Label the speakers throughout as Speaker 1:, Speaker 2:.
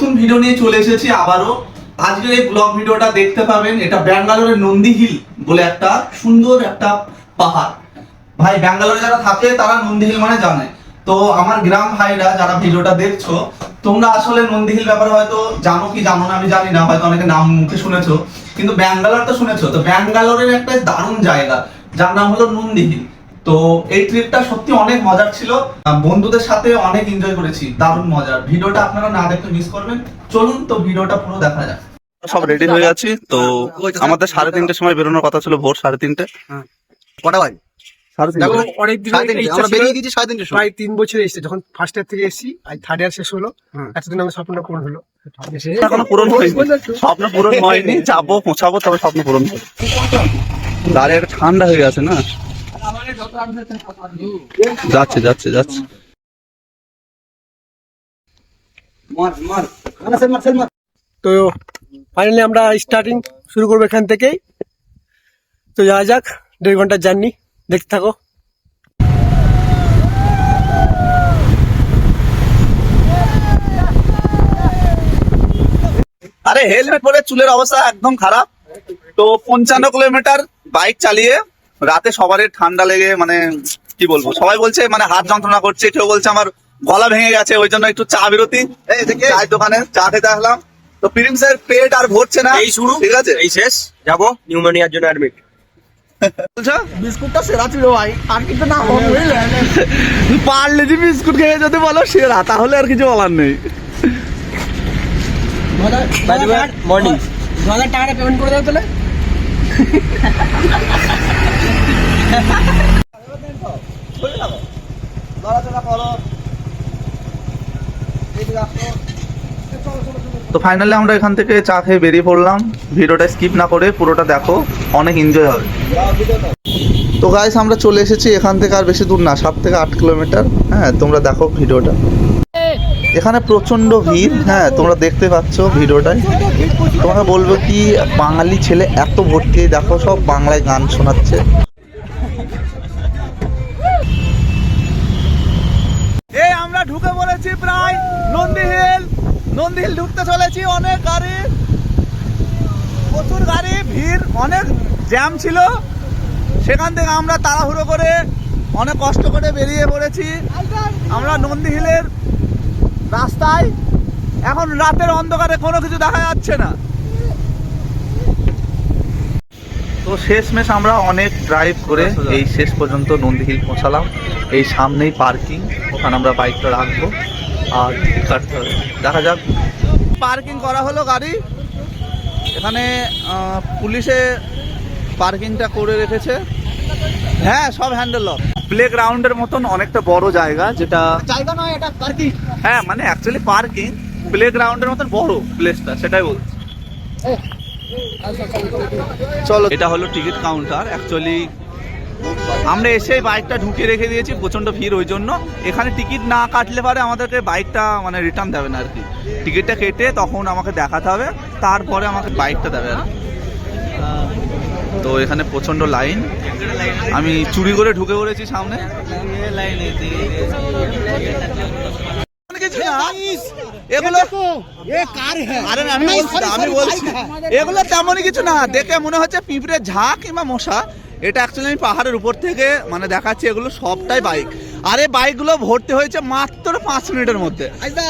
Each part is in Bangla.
Speaker 1: নতুন ভিডিও নিয়ে চলে এসেছি আবারও। আজকের এই ব্লগ ভিডিওটা দেখতে পাবেন, এটা ব্যাঙ্গালোরের নন্দী হিল বলে একটা সুন্দর একটা পাহাড়। ভাই, ব্যাঙ্গালোরে যারা থাকে, তারা নন্দী হিল মানে জানে। তো আমার গ্রাম ভাইরা যারা ভিডিওটা দেখছ, তোমরা আসলে নন্দী হিল ব্যাপারে হয়তো জানো কি জানো না, আমি জানি না, হয়তো অনেকে নাম মুখে শুনেছো। কিন্তু ব্যাঙ্গালোর তো শুনেছো, তো ব্যাঙ্গালোরের একটা দারুণ জায়গা, যার নাম হলো নন্দী হিল। তো এই ট্রিপটা সত্যি অনেক মজার ছিল। বন্ধুদের সাথে অনেক এনজয় করেছি দারুণ মজার। ভিডিওটা আপনারা না দেখলে মিস করবেন। চলুন তো ভিডিওটা পুরো দেখা যাক। সব রেডি হয়ে গেছি তো আমাদের সাড়ে তিনটের সময় বেরোনোর কথা ছিল ভোর সাড়ে তিনটে।
Speaker 2: কটা বাজে?
Speaker 1: সাড়ে
Speaker 3: দেখো
Speaker 1: তিনটে
Speaker 3: অনেক দিন
Speaker 2: সাড়ে তিনটে আমরা বেরিয়ে গেছি সাড়ে তিনটের সময়।
Speaker 3: প্রায় তিন বছর এসেছে যখন ফার্স্ট ইয়ার থেকে এসেছি আজ থার্ড ইয়ার শেষ হলো।
Speaker 2: হুম।
Speaker 3: এতদিন আমার স্বপ্নটা পূরণ হলো।
Speaker 1: এখনও পূরণ হয়নি। স্বপ্ন পূরণ হয়নি যাব পৌঁছাবো তবে স্বপ্ন পূরণ হবে। দাঁড়িয়ে একটা ঠান্ডা হয়ে গেছে না? যাচ্ছে যাচ্ছে যাচ্ছে।
Speaker 3: তো ফাইনালি আমরা স্টার্টিং শুরু করব এখান থেকেই। তো যাওয়া যাক দেড় ঘণ্টার জার্নি দেখতে থাকো।
Speaker 1: আরে হেলমেট পরে চুলের অবস্থা একদম খারাপ। তো পঞ্চান্ন কিলোমিটার বাইক চালিয়ে রাতে সবারই ঠান্ডা লেগে মানে কি বলব সবাই বলছে মানে হাত যন্ত্রণা করছে কেউ বলছে আমার গলা ভেঙে গেছে ওই জন্য একটু চা বিরতি। এই চায়ের দোকানে চা খেতে আসলাম। তো প্রিন্সের পেট আর ভরছে না।
Speaker 2: এই শুরু।
Speaker 1: ঠিক আছে?
Speaker 2: এই শেষ। যাব নিউমোনিয়ার জন্য অ্যাডমিট
Speaker 1: বলছো?
Speaker 2: বিস্কুটটা সেরা ছিল ভাই। আর কিন্তু না
Speaker 1: পারলে যে বিস্কুট খেয়ে যদি বলো সেরা তাহলে আর কিছু বলার নেই।
Speaker 2: মর্নিং
Speaker 3: দু হাজার টাকাটা পেমেন্ট করে দেবো তাহলে।
Speaker 1: তো ফাইনালি আমরা এখান থেকে চা খেয়ে বেরিয়ে পড়লাম। ভিডিওটা স্কিপ না করে পুরোটা দেখো, অনেক এনজয় হবে। তো গাইস আমরা চলে এসেছি এখান থেকে আর বেশি দূর না, সাত থেকে আট কিলোমিটার হ্যাঁ তোমরা দেখো ভিডিওটা। এখানে প্রচণ্ড ভিড়। হ্যাঁ তোমরা দেখতে পাচ্ছ ভিডিওটায় তোমাকে বলব কি, বাঙালি ছেলে এত ভর্তি, দেখো সব বাংলায় গান শোনাচ্ছে। প্রায় নন্দী হিল নন্দী হিল ঢুকতে চলেছি অনেক গাড়ি। প্রচুর গাড়ি, ভিড়, অনেক জ্যাম ছিল। সেখান থেকে আমরা তাড়াহুড়ো করে অনেক কষ্ট করে বেরিয়ে পড়েছি। আমরা নন্দী হিলের রাস্তায়। এখন রাতের অন্ধকারে কোনো কিছু দেখা যাচ্ছে না। তো শেষমেশ আমরা অনেক ড্রাইভ করে এই শেষ পর্যন্ত নন্দী হিল পৌঁছালাম। এই সামনেই পার্কিং ওখানে আমরা বাইকটা রাখব। আর টিকিট কাটতে হবে। দেখা যাক। পার্কিং করা হলো গাড়ি। এখানে পুলিশে পার্কিংটা করে রেখেছে। হ্যাঁ সব হ্যান্ডেল লক প্লে গ্রাউন্ডের মতন অনেকটা বড় জায়গা যেটা
Speaker 2: জায়গা নয় এটা পার্কিং
Speaker 1: হ্যাঁ মানে অ্যাকচুয়ালি পার্কিং প্লে গ্রাউন্ডের মতন বড় প্লেসটা সেটাই বলছি। চলো এটা হলো টিকিট কাউন্টার অ্যাকচুয়ালি আমরা এসে বাইকটা ঢুকিয়ে রেখে দিয়েছি প্রচণ্ড ভিড় ওই জন্য। এখানে টিকিট না কাটলে পারে আমাদেরকে বাইকটা মানে রিটার্ন দেবে না আর কি। টিকিটটা কেটে তখন আমাকে দেখাতে হবে তারপরে আমাকে বাইকটা দেবে আর তো এখানে প্রচণ্ড লাইন আমি চুরি করে ঢুকে পড়েছি সামনে। এগুলো আরে আমি বলছি না, আমি বলছি এগুলো তেমনই কিছু না দেখে মনে হচ্ছে পিঁপড়ে ঝাঁ কিংবা মশা। এটা অ্যাকচুয়ালি আমি পাহাড়ের উপর থেকে মানে দেখাচ্ছি এগুলো সবটাই বাইক আর আরে বাইকগুলো ভর্তি হয়েছে মাত্র পাঁচ মিনিটের মধ্যে।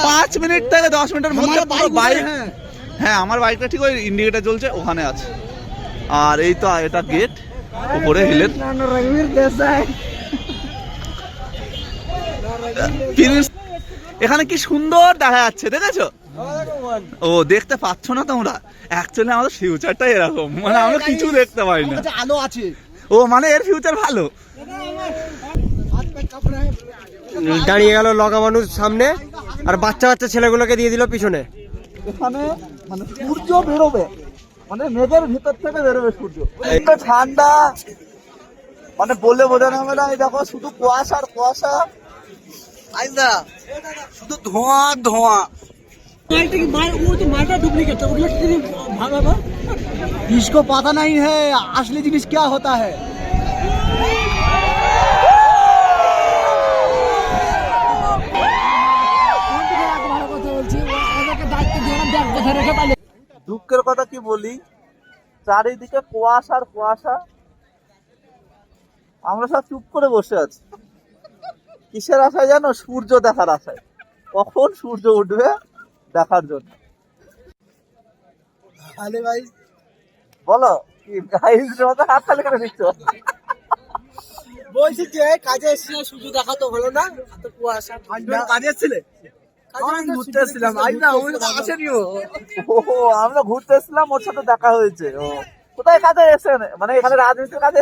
Speaker 1: পাঁচ মিনিট থেকে দশ মিনিটের মধ্যে পুরো বাইক হ্যাঁ। আমার বাইকটা ঠিক ওই ইন্ডিকেটার চলছে ওখানে আছে। আর এই তো এটা গেট উপরে হিলের এখানে কি সুন্দর দেখা যাচ্ছে দেখেছ? ও দেখতে পাচ্ছ না তোমরা? অ্যাকচুয়ালি আমাদের ফিউচারটাই এরকম। মানে আমরা কিছু দেখতে পাই না।
Speaker 2: আলো আছে।
Speaker 1: ও মানে এর ফিউচার ভালো।
Speaker 3: দাঁড়িয়ে গেল লগা মানুষ সামনে আর বাচ্চা বাচ্চা ছেলেগুলোকে দিয়ে দিল পিছনে।
Speaker 1: এখানে মানে সূর্য বেরোবে মানে মেঘের ভিতর থেকে বেরোবে সূর্য। একটা ঠান্ডা মানে বলে বোঝানো হবে না এই দেখো শুধু কুয়াশা আর কুয়াশা।
Speaker 2: আইদা শুধু ধোঁয়া ধোঁয়া। इसको पता नहीं है असली जिनिस क्या होता है
Speaker 1: কি বলি চারিদিকে কুয়াশা আর কুয়াশা আমরা সব চুপ করে বসে আছি কিসের আশায় জানো সূর্য দেখার আশায় কখন সূর্য উঠবে দেখার জন্য
Speaker 3: আরে ভাই
Speaker 1: বলো কি মতো হাত তালি করে দিচ্ছ?
Speaker 3: বলছি যে কাজে এসেছিল সূর্য দেখা তো হলো না এত কুয়াশা কাজে এসেছিলে? ঘুরতে এসেছিলাম।
Speaker 1: আমরা ঘুরতে এসেছিলাম ওর সাথে দেখা হয়েছে ও। কোথায় কাজে এসেছেন মানে এখানে রাজনীতির কাজে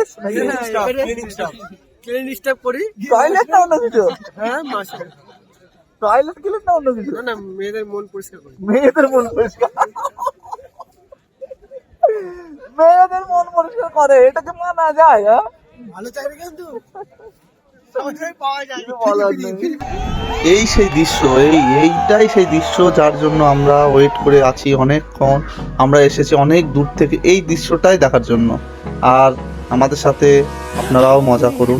Speaker 3: ক্লিনিক স্টাফ করি।
Speaker 1: টয়লেট না অন্য কিছু?
Speaker 3: হ্যাঁ মাসে
Speaker 1: টয়লেট গেলেন না অন্য কিছু?
Speaker 3: না না মেয়েদের মন পরিষ্কার করি।
Speaker 1: মেয়েদের মন পরিষ্কার। মেয়েদের মন পরিষ্কার করে এটাকে মানা যায় হ্যাঁ?
Speaker 3: ভালো চাকরি কিন্তু।
Speaker 1: এই সেই দৃশ্য এই এইটাই সেই দৃশ্য যার জন্য আমরা ওয়েট করে আছি অনেকক্ষণ। আমরা এসেছি অনেক দূর থেকে এই দৃশ্যটাই দেখার জন্য। আর আমাদের সাথে আপনারাও মজা করুন।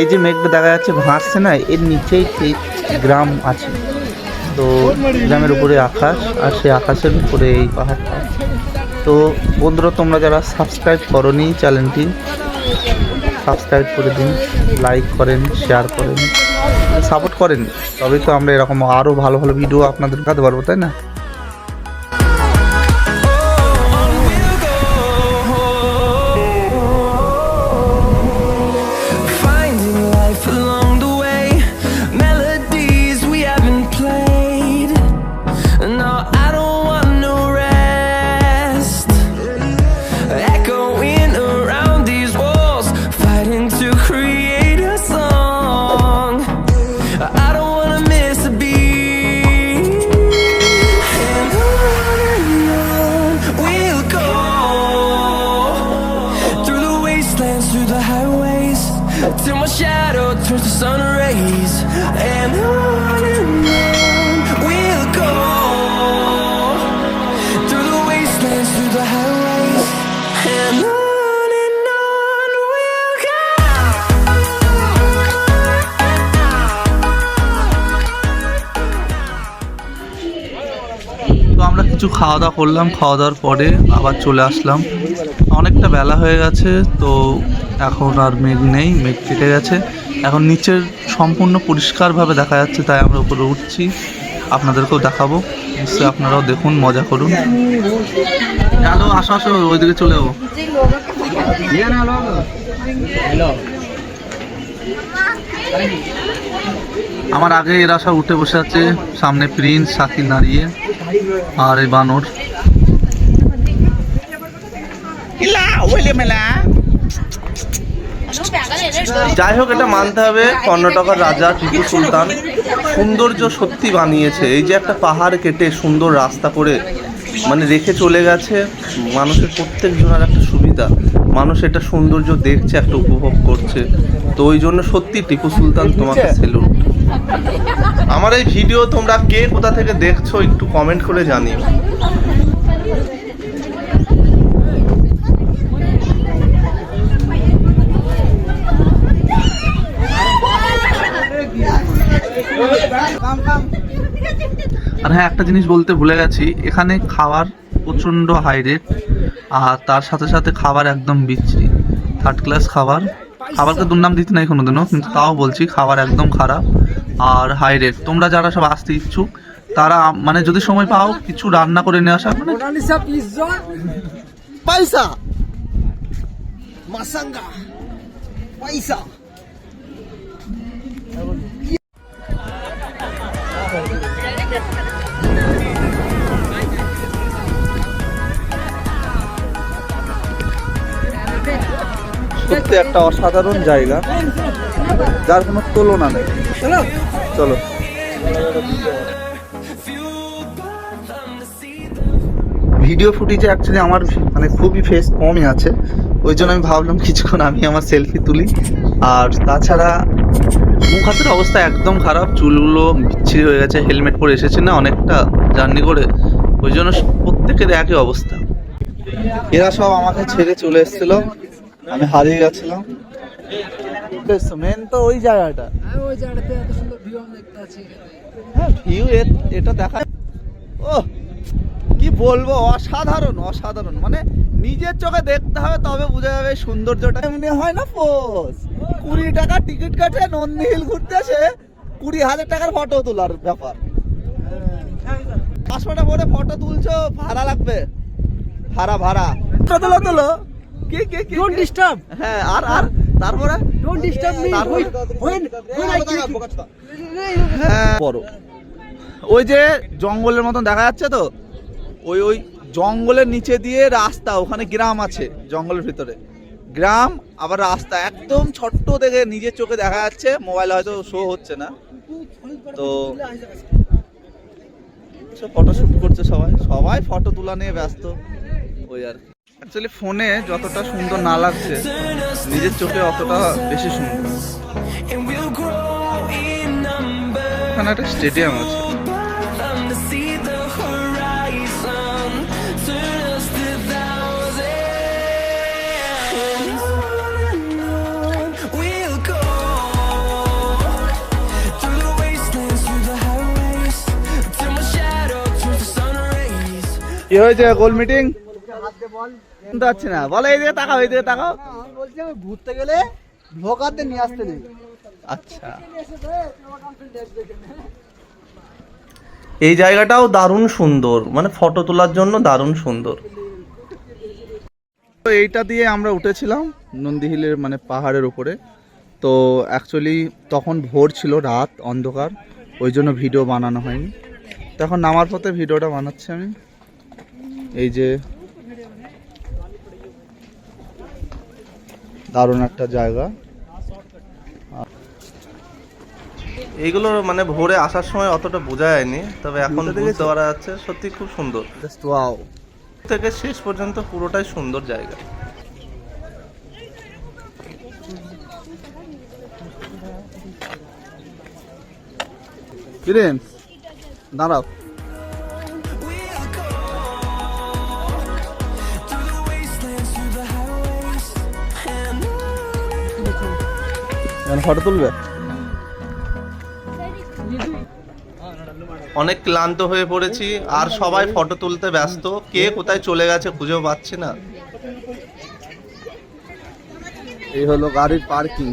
Speaker 1: এই যে মেঘটা দেখা যাচ্ছে ভাসছে না, এর নিচেই সেই গ্রাম আছে। তো গ্রামের উপরে আকাশ, আর সেই আকাশের উপরে এই পাহাড়টা। তো বন্ধুরা, তোমরা যারা সাবস্ক্রাইব করনি চ্যানেলটি সাবস্ক্রাইব করে দিন লাইক করেন শেয়ার করেন। সাপোর্ট করেন তবে তো আমরা এরকম আরও ভালো ভালো ভিডিও আপনাদের দেখাতে পারব তাই না? কিছু খাওয়া দাওয়া করলাম খাওয়া দাওয়ার পরে আবার চলে আসলাম। অনেকটা বেলা হয়ে গেছে তো এখন আর মেঘ নেই মেঘ কেটে গেছে। এখন নিচের সম্পূর্ণ পরিষ্কারভাবে দেখা যাচ্ছে তাই আমরা উপরে উঠছি। আপনাদেরকেও দেখাবো নিশ্চয়ই আপনারাও দেখুন মজা করুন। চলো আসো আসো ওইদিকে চলে যাব। আমার আগে এরা সব উঠে বসে আছে সামনে প্রিন্স শাকিল দাঁড়িয়ে আর এই বানর। যাই হোক এটা মানতে হবে কর্ণাটকের রাজা টিপু সুলতান। সৌন্দর্য সত্যি বানিয়েছে। এই যে একটা পাহাড় কেটে সুন্দর রাস্তা করে মানে রেখে চলে গেছে মানুষের প্রত্যেক জনের একটা সুবিধা। মানুষ এটা সৌন্দর্য দেখছে একটা উপভোগ করছে। তো ওই জন্য সত্যি টিপু সুলতান তোমাকে সেলুট আমার এই ভিডিও তোমরা কে কোথা থেকে দেখছ একটু কমেন্ট করে জানিও। আর হ্যাঁ একটা জিনিস বলতে ভুলে গেছি, এখানে খাবার প্রচণ্ড হাই রেট আর তার সাথে সাথে খাবার একদম বিচ্ছি থার্ড ক্লাস খাবার। খাবারকে দুর্নাম দিতে নাই কোনোদিনও, কিন্তু তাও বলছি, খাবার একদম খারাপ। আর হাই রেট তোমরা যারা সব আসতে ইচ্ছুক তারা মানে যদি সময় পাও কিছু রান্না করে নিয়ে আসা মানে
Speaker 3: পয়সা পয়সা
Speaker 1: সত্যি একটা অসাধারণ জায়গা যার কোনো তুলনা নেই। চলো। ভিডিও ফুটেজে অ্যাকচুয়ালি আমার মানে খুবই ফেস কমই আছে। ওই জন্য আমি ভাবলাম কিছুক্ষণ আমি আমার সেলফি তুলি। আর তাছাড়া মুখ হাতের অবস্থা একদম খারাপ চুলগুলো বিচ্ছিরি হয়ে গেছে হেলমেট পরে এসেছে না অনেকটা জার্নি করে। ওই জন্য প্রত্যেকের একই অবস্থা। এরা সব আমাকে ছেড়ে চলে এসেছিল। আমি হারিয়ে গেছিলাম। মেন তো ওই জায়গাটা। হ্যাঁ ভিউ এটা দেখা ও কি বলব অসাধারণ অসাধারণ। মানে নিজের চোখে দেখতে হবে তবে বোঝা যাবে সৌন্দর্যটা। এমনি হয় না পোস কুড়ি টাকা টিকিট কাটে নন্দী হিল ঘুরতে আসে কুড়ি হাজার টাকার ফটো তোলার ব্যাপার। পাঁচশোটা করে ফটো তুলছো ভাড়া লাগবে। ভাড়া ভাড়া। তোলো তোলো। কি কি কি
Speaker 3: ডোন্ট ডিস্টার্ব
Speaker 1: হ্যাঁ আর আর তারপরে?
Speaker 3: ডোন্ট ডিস্টার্ব মি
Speaker 1: হ্যাঁ বড়। ওই যে জঙ্গলের মতন দেখা যাচ্ছে তো? ওই ওই জঙ্গলের নিচে দিয়ে রাস্তা ওখানে গ্রাম আছে জঙ্গলের ভিতরে। গ্রাম আবার রাস্তা একদম ছোট্ট দেখে নিজের চোখে দেখা যাচ্ছে মোবাইল হয়তো শো হচ্ছে না। তো ফটো শুট করছে সবাই। সবাই ফটো তোলা নিয়ে ব্যস্ত। ওই আর অ্যাকচুয়ালি ফোনে যতটা সুন্দর না লাগছে নিজের চোখে অতটা বেশি সুন্দর. ওখানে একটা স্টেডিয়াম আছে।
Speaker 4: Them to see the horizon,
Speaker 1: শুনতে পাচ্ছি না। বলো এইদিকে তাকাও এই দিকে তাকাও।
Speaker 2: বলছি আমি ঘুরতে গেলে নিয়ে আসতে নেই।
Speaker 1: আচ্ছা। এই জায়গাটাও দারুণ সুন্দর। মানে ফটো তোলার জন্য দারুণ সুন্দর। তো এইটা দিয়ে আমরা উঠেছিলাম নন্দী হিলের মানে পাহাড়ের উপরে। তো অ্যাকচুয়ালি তখন ভোর ছিল রাত অন্ধকার। ওই জন্য ভিডিও বানানো হয়নি। তখন নামার পথে ভিডিওটা বানাচ্ছি আমি। এই যে দারুণ একটা জায়গা।
Speaker 5: এইগুলো মানে ভোরে আসার সময় অতটা বোঝা যায়নি তবে এখন বুঝতে পারা যাচ্ছে সত্যি খুব সুন্দর।
Speaker 1: জাস্ট ওয়াও
Speaker 5: থেকে শেষ পর্যন্ত পুরোটাই সুন্দর জায়গা।
Speaker 1: কিরেন দাঁড়াও। ফটো তুলবে?
Speaker 5: অনেক ক্লান্ত হয়ে পড়েছি আর সবাই ফটো তুলতে ব্যস্ত। কে কোথায় চলে গেছে খুঁজেও পাচ্ছি না।
Speaker 1: এই হলো গাড়ির পার্কিং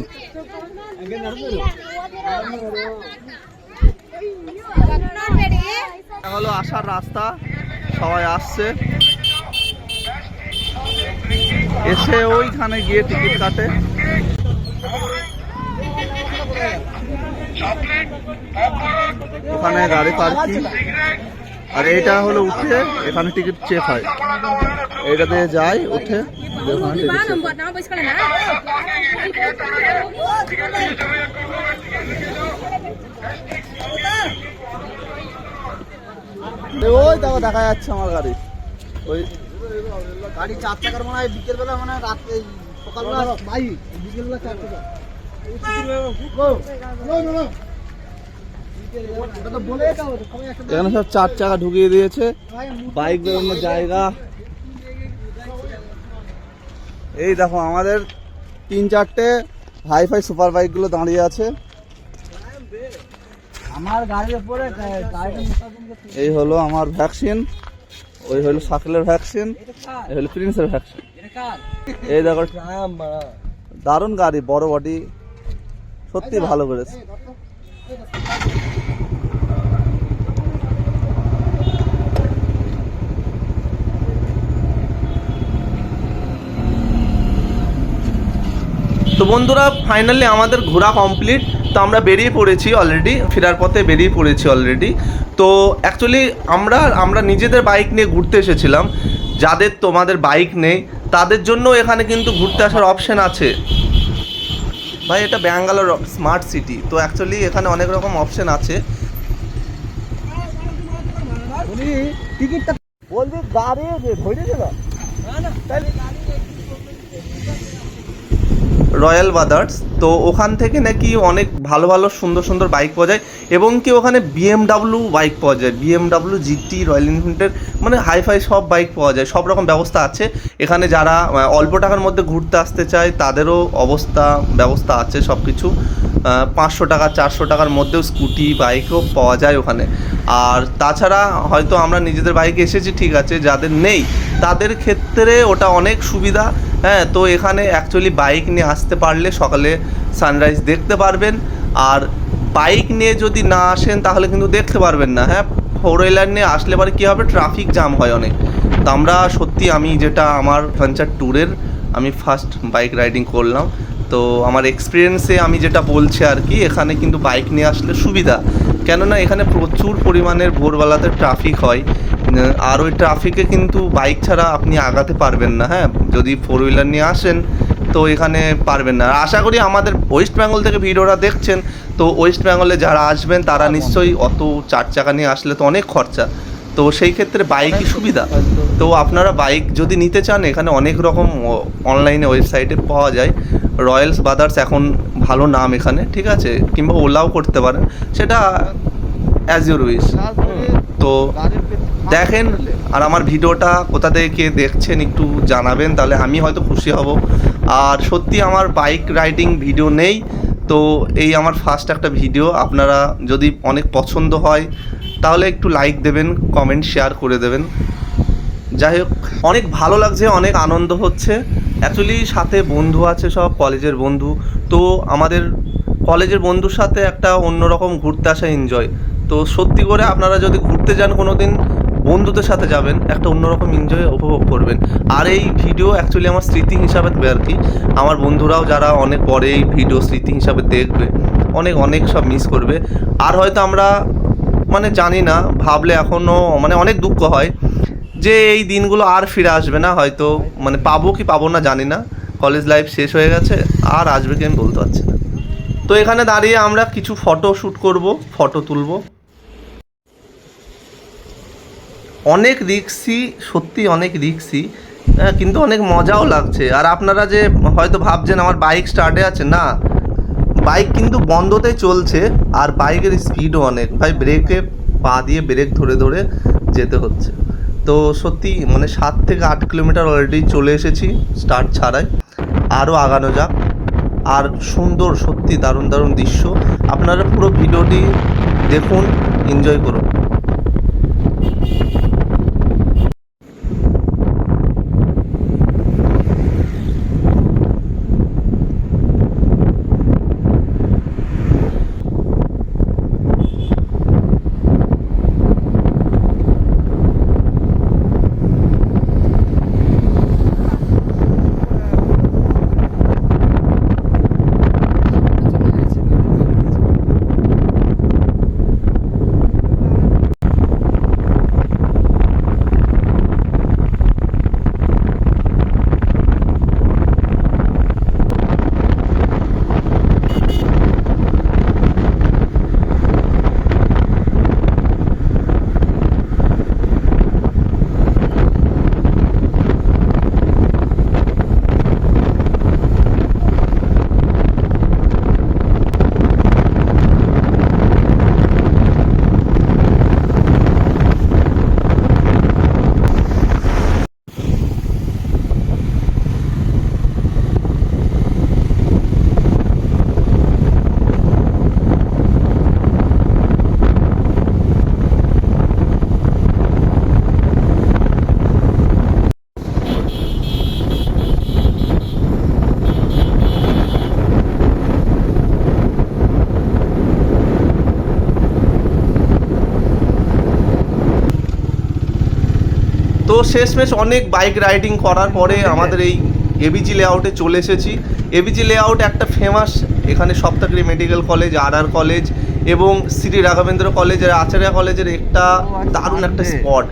Speaker 1: হলো আসার রাস্তা সবাই আসছে। এসে ওইখানে গিয়ে টিকিট কাটে। ওখানে গাড়ি পার্কিং। আর এটা হলো উঠে এখানে টিকিট চেক হয়। দিয়ে যায় উঠে ওই দেখো দেখা যাচ্ছে আমার গাড়ি। ওই
Speaker 2: গাড়ি চার চাকার মনে হয় বিকেল বেলা মানে রাত্রে সকালবেলা। ভাই বিকেল বেলা চার চাকা।
Speaker 1: এখানে সব চার চাকা ঢুকিয়ে দিয়েছে। বাইক বেরোনোর জায়গা। এই দেখো আমাদের তিন চারটে হাই ফাই সুপার বাইকগুলো দাঁড়িয়ে আছে।
Speaker 2: আমার গাড়ির উপরে
Speaker 1: এই হলো আমার ভ্যাকসিন। ওই হলো সাকেলের ভ্যাকসিন। এই হলো প্রিন্সের ভ্যাকসিন। এই দেখো দারুণ গাড়ি বড় বডি সত্যি ভালো করেছে।
Speaker 5: তো বন্ধুরা ফাইনালি আমাদের ঘোরা কমপ্লিট তো আমরা বেরিয়ে পড়েছি অলরেডি ফেরার পথে বেরিয়ে পড়েছি অলরেডি তো অ্যাকচুয়ালি আমরা আমরা নিজেদের বাইক নিয়ে ঘুরতে এসেছিলাম। যাদের তোমাদের বাইক নেই, তাদের জন্য এখানে কিন্তু ঘুরতে আসার অপশন আছে। ভাই, এটা ব্যাঙ্গালোর স্মার্ট সিটি তো অ্যাকচুয়ালি এখানে অনেক রকম অপশন আছে।
Speaker 2: টিকিটটা বলবি গাড়ি ধরে দিল
Speaker 5: রয়্যাল বাদার্স তো ওখান থেকে নাকি অনেক ভালো ভালো সুন্দর সুন্দর বাইক পাওয়া যায় এবং কি ওখানে বিএমডাব্লিউ বাইক পাওয়া যায়। বিএমডাব্লিউ জিটি রয়্যাল এনফিল্ডের মানে হাইফাই সব বাইক পাওয়া যায়। সব রকম ব্যবস্থা আছে। এখানে যারা অল্প টাকার মধ্যে ঘুরতে আসতে চায়, তাদেরও অবস্থা, ব্যবস্থা আছে সব কিছু পাঁচশো টাকা, চারশো টাকার মধ্যেও স্কুটি, বাইকও পাওয়া যায় ওখানে। আর তাছাড়া হয়তো আমরা নিজেদের বাইকে এসেছি, ঠিক আছে, যাদের নেই, তাদের ক্ষেত্রে ওটা অনেক সুবিধা। হ্যাঁ তো এখানে অ্যাকচুয়ালি বাইক নিয়ে আসতে পারলে সকালে সানরাইজ দেখতে পারবেন। আর বাইক নিয়ে যদি না আসেন, তাহলে কিন্তু দেখতে পারবেন না। হ্যাঁ ফোর হুইলার নিয়ে আসলে পরে কী হবে? ট্রাফিক জ্যাম হয় অনেক। তো আমরা সত্যি আমি যেটা আমার ফ্রাঞ্চার ট্যুরের আমি ফার্স্ট বাইক রাইডিং করলাম। তো আমার এক্সপিরিয়েন্সে আমি যেটা বলছি আর কি, এখানে কিন্তু বাইক নিয়ে আসলে সুবিধা। কেননা এখানে প্রচুর পরিমাণের ভোরবেলাতে ট্রাফিক হয়। আর ওই ট্রাফিকে কিন্তু বাইক ছাড়া আপনি আগাতে পারবেন না হ্যাঁ? যদি ফোর হুইলার নিয়ে আসেন তো এখানে পারবেন না। আর আশা করি আমাদের ওয়েস্ট বেঙ্গল থেকে ভিডিওটা দেখছেন তো ওয়েস্ট বেঙ্গলে যারা আসবেন তারা নিশ্চয়ই অত চার চাকা নিয়ে আসলে তো অনেক খরচা। তো সেই ক্ষেত্রে বাইকই সুবিধা। তো আপনারা বাইক যদি নিতে চান এখানে অনেক রকম অনলাইনে ওয়েবসাইটে পাওয়া যায়। রয়্যালস বাদার্স এখন ভালো নাম এখানে ঠিক আছে? কিংবা ওলাও করতে পারেন। সেটা অ্যাজ ইউর উইশ তো দেখেন আর আমার ভিডিওটা কোথা থেকে কে দেখছেন একটু জানাবেন, তাহলে আমি হয়তো খুশি হব। আর সত্যি আমার বাইক রাইডিং ভিডিও নেই, তো এই আমার ফার্স্ট একটা ভিডিও আপনারা যদি অনেক পছন্দ হয়, তাহলে একটু লাইক দেবেন কমেন্ট শেয়ার করে দেবেন। যাই হোক, অনেক ভালো লাগছে, অনেক আনন্দ হচ্ছে। অ্যাকচুয়ালি সাথে বন্ধু আছে সব কলেজের বন্ধু। তো আমাদের কলেজের বন্ধুর সাথে একটা অন্যরকম ঘুরতে আসা এনজয় তো সত্যি করে আপনারা যদি ঘুরতে যান কোনো দিন বন্ধুদের সাথে যাবেন, একটা অন্যরকম এনজয় উপভোগ করবেন। আর এই ভিডিও অ্যাকচুয়ালি আমার স্মৃতি হিসাবে দেবে আর কি। আমার বন্ধুরাও যারা অনেক পরে এই ভিডিও স্মৃতি হিসাবে দেখবে, অনেক অনেক সব মিস করবে। আর হয়তো আমরা মানে জানি না, ভাবলে এখনও মানে অনেক দুঃখ হয় যে এই দিনগুলো আর ফিরে আসবে না হয়তো। মানে পাবো কি পাবো না জানি না। কলেজ লাইফ শেষ হয়ে গেছে, আর আসবে কি আমি বলতে পারছি না। তো এখানে দাঁড়িয়ে আমরা কিছু ফটো শ্যুট করব ফটো তুলব। অনেক রিক্সি সত্যি অনেক রিক্সি কিন্তু অনেক মজাও লাগছে। আর আপনারা যে হয়তো ভাবছেন আমার বাইক স্টার্টে আছে, না। বাইক কিন্তু বন্ধতে চলছে, আর বাইকের স্পিডও অনেক। ভাই ব্রেকে পা দিয়ে ব্রেক ধরে ধরে যেতে হচ্ছে। তো সত্যি মানে সাত থেকে আট কিলোমিটার অলরেডি চলে এসেছি স্টার্ট ছাড়াই। আরও আগানো যাক। আর সুন্দর, সত্যি দারুণ দারুণ দৃশ্য। আপনারা পুরো ভিডিওটি দেখুন এনজয় করুন। শেষমেশ অনেক বাইক রাইডিং করার পরে আমাদের এই এবিজি লেআউটে চলে এসেছি। এবিজি লেআউট একটা ফেমাস এখানে সপ্তাহগিরি মেডিকেল কলেজ আর আর কলেজ এবং শ্রী রাঘবেন্দ্র কলেজের আচার্য কলেজের একটা দারুণ একটা স্পট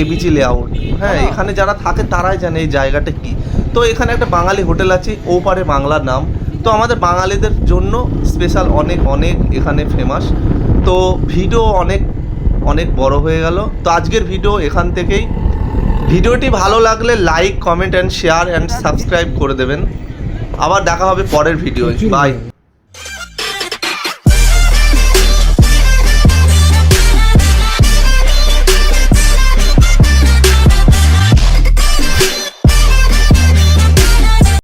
Speaker 5: এবিজি লেআউট হ্যাঁ এখানে যারা থাকে তারাই জানে এই জায়গাটা কি। তো এখানে একটা বাঙালি হোটেল আছে ওপারে বাংলার নাম। তো আমাদের বাঙালিদের জন্য স্পেশাল অনেক অনেক এখানে ফেমাস তো ভিডিও অনেক অনেক বড় হয়ে গেল। তো আজকের ভিডিও এখান থেকেই। ভিডিওটি ভালো লাগলে like comment and share and subscribe করে দেবেন। আবার দেখা হবে পরের ভিডিও বাই